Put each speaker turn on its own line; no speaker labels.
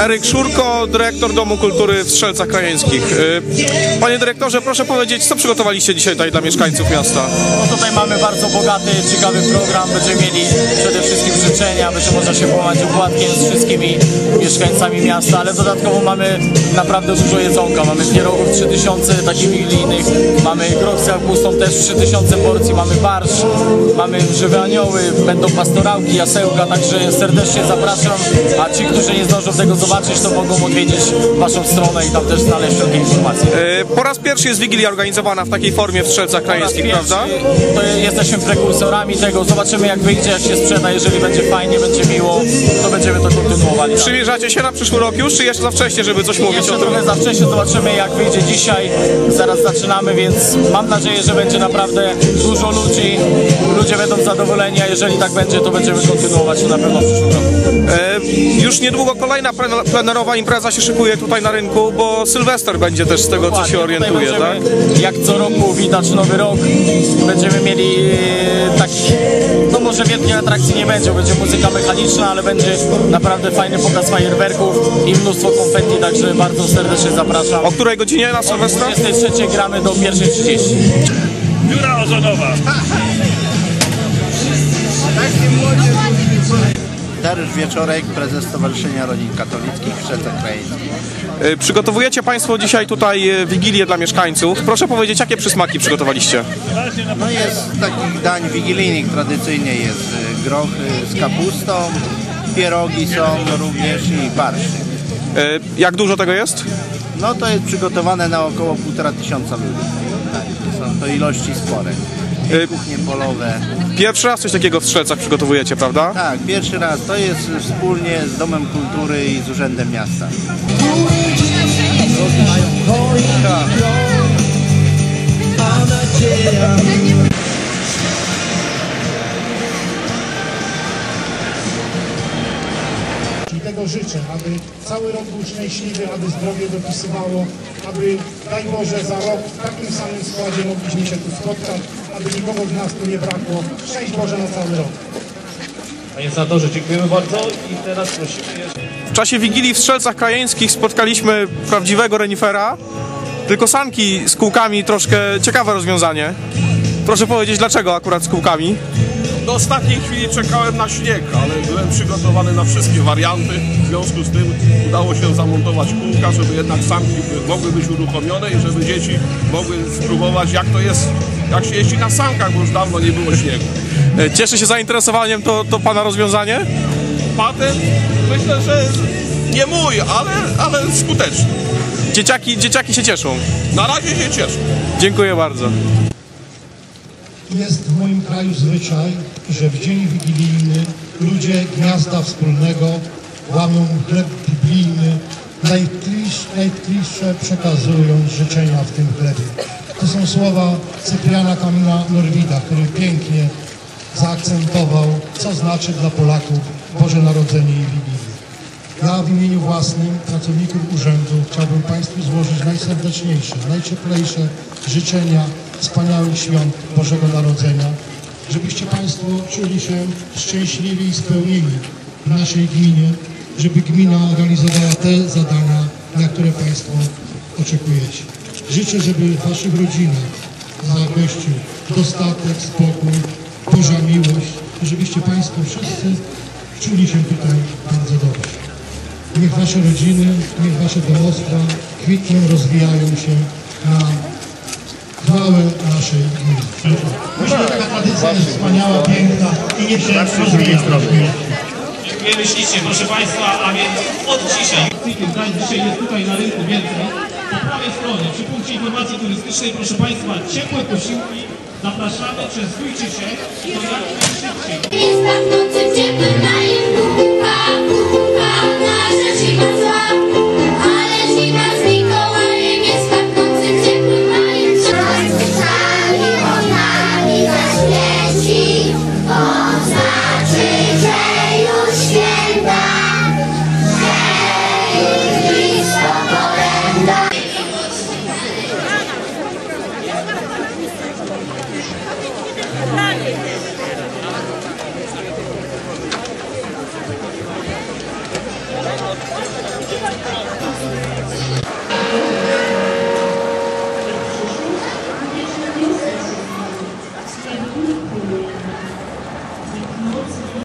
Eryk Szurko, dyrektor Domu Kultury w Strzelcach Krajeńskich. Y, Panie dyrektorze, proszę powiedzieć, co przygotowaliście dzisiaj tutaj dla mieszkańców miasta?
No tutaj mamy bardzo bogaty, ciekawy program. Będziemy mieli przede wszystkim życzenia, będzie można się połamać opłatkiem z wszystkimi mieszkańcami miasta, ale dodatkowo mamy naprawdę dużo jedzonka. Mamy pierogów 3000 takich wigilijnych, mamy grochce pustą też 3000 porcji, mamy barsz, mamy żywe anioły, będą pastorałki, jasełka, także serdecznie zapraszam, a ci, którzy nie zdążą tego zobaczyć, to mogą odwiedzić waszą stronę i tam też znaleźć wszelkie informacje.
Y, Po raz pierwszy jest Wigilia organizowana w takiej formie w Strzelcach Krajeńskich, prawda?
To jesteśmy prekursorami tego. Zobaczymy jak wyjdzie, jak się sprzeda. Jeżeli będzie fajnie, będzie miło, to będziemy to kontynuowali.
Przymierzacie się na przyszły rok już, czy jeszcze za wcześnie, żeby coś mówić
Jeszcze
o tym?
trochę za wcześnie zobaczymy jak wyjdzie dzisiaj. Zaraz zaczynamy, więc mam nadzieję, że będzie naprawdę dużo ludzi. Ludzie będą zadowoleni, a jeżeli tak będzie, to będziemy kontynuować to na pewno w przyszłym roku.
E, Już niedługo kolejna plen- plenerowa impreza się szykuje tutaj na rynku, bo Sylwester będzie też z tego, co się orientuje, tak?
Jak co roku widać nowy rok. Będziemy mieli e, takich, no może wielkich atrakcji nie będzie, będzie muzyka mechaniczna, ale będzie naprawdę fajny pokaz fajerwerków i mnóstwo konfetti, także bardzo serdecznie zapraszam.
O której godzinie na Sylwestra?
23 gramy do 1.30.
Biura ozonowa.
Dariusz Wieczorek, prezes Stowarzyszenia Rodzin Katolickich w Strzelcach Krajeńskich.
E, Przygotowujecie Państwo dzisiaj tutaj e, Wigilię dla mieszkańców. Proszę powiedzieć, jakie przysmaki przygotowaliście?
No jest takich dań wigilijnych tradycyjnie jest y, grochy z kapustą, pierogi są również i barszcz.
E, Jak dużo tego jest?
No to jest przygotowane na około półtora tysiąca ludzi. To są to ilości spore. I kuchnie polowe.
Pierwszy raz coś takiego w Strzelcach przygotowujecie, prawda?
Tak, pierwszy raz. To jest wspólnie z Domem Kultury i z Urzędem Miasta.
I tego życzę, aby cały rok był szczęśliwy, aby zdrowie dopisywało, aby, daj Boże, za rok w takim samym składzie mogliśmy się tu spotkać, aby nikogo z nas tu nie brakło. Szczęść Boże na cały rok.
Panie senatorze, dziękujemy bardzo i teraz prosimy jeszcze...
W czasie Wigilii w Strzelcach Krajeńskich spotkaliśmy prawdziwego renifera, tylko sanki z kółkami troszkę ciekawe rozwiązanie. Proszę powiedzieć, dlaczego akurat z kółkami?
Do ostatniej chwili czekałem na śnieg, ale byłem przygotowany na wszystkie warianty. W związku z tym udało się zamontować kółka, żeby jednak sanki mogły być uruchomione i żeby dzieci mogły spróbować jak to jest, jak się jeździ na sankach, bo już dawno nie było śniegu.
E, Cieszy się zainteresowaniem to, to Pana rozwiązanie?
Patent myślę, że nie mój, ale, ale skuteczny.
Dzieciaki, dzieciaki się cieszą.
Na razie się cieszę.
Dziękuję bardzo.
Jest w moim kraju zwyczaj, że w dzień wigilijny ludzie gniazda wspólnego łamią chleb biblijny, najtliż, najtliższe życzenia w tym chlebie. To są słowa Cypriana Kamila Norwida, który pięknie zaakcentował, co znaczy dla Polaków Boże Narodzenie i Wigilię. Ja w imieniu własnym pracowników urzędu chciałbym Państwu złożyć najserdeczniejsze, najcieplejsze życzenia wspaniałych świąt Bożego Narodzenia, żebyście Państwo czuli się szczęśliwi i spełnieni w naszej gminie, żeby gmina realizowała te zadania, na które Państwo oczekujecie. Życzę, żeby w Waszych rodzinach zagościł dostatek, spokój, Boża miłość, żebyście Państwo wszyscy czuli się tutaj bardzo dobrze. Niech Wasze rodziny, niech Wasze domostwa kwitną, rozwijają się na chwałę naszej gminy. Myślę, że taka tradycja jest wspaniała, piękna i się rozwija.
Dziękujemy ślicznie, proszę Państwa, a więc od dzisiaj tych dań dzisiaj jest tutaj na rynku więcej. Po prawej stronie, przy punkcie informacji turystycznej, proszę Państwa, ciepłe posiłki. Zapraszamy, częstujcie się to jak najszybciej.
Lista w nocy ciemnym daje ducha see.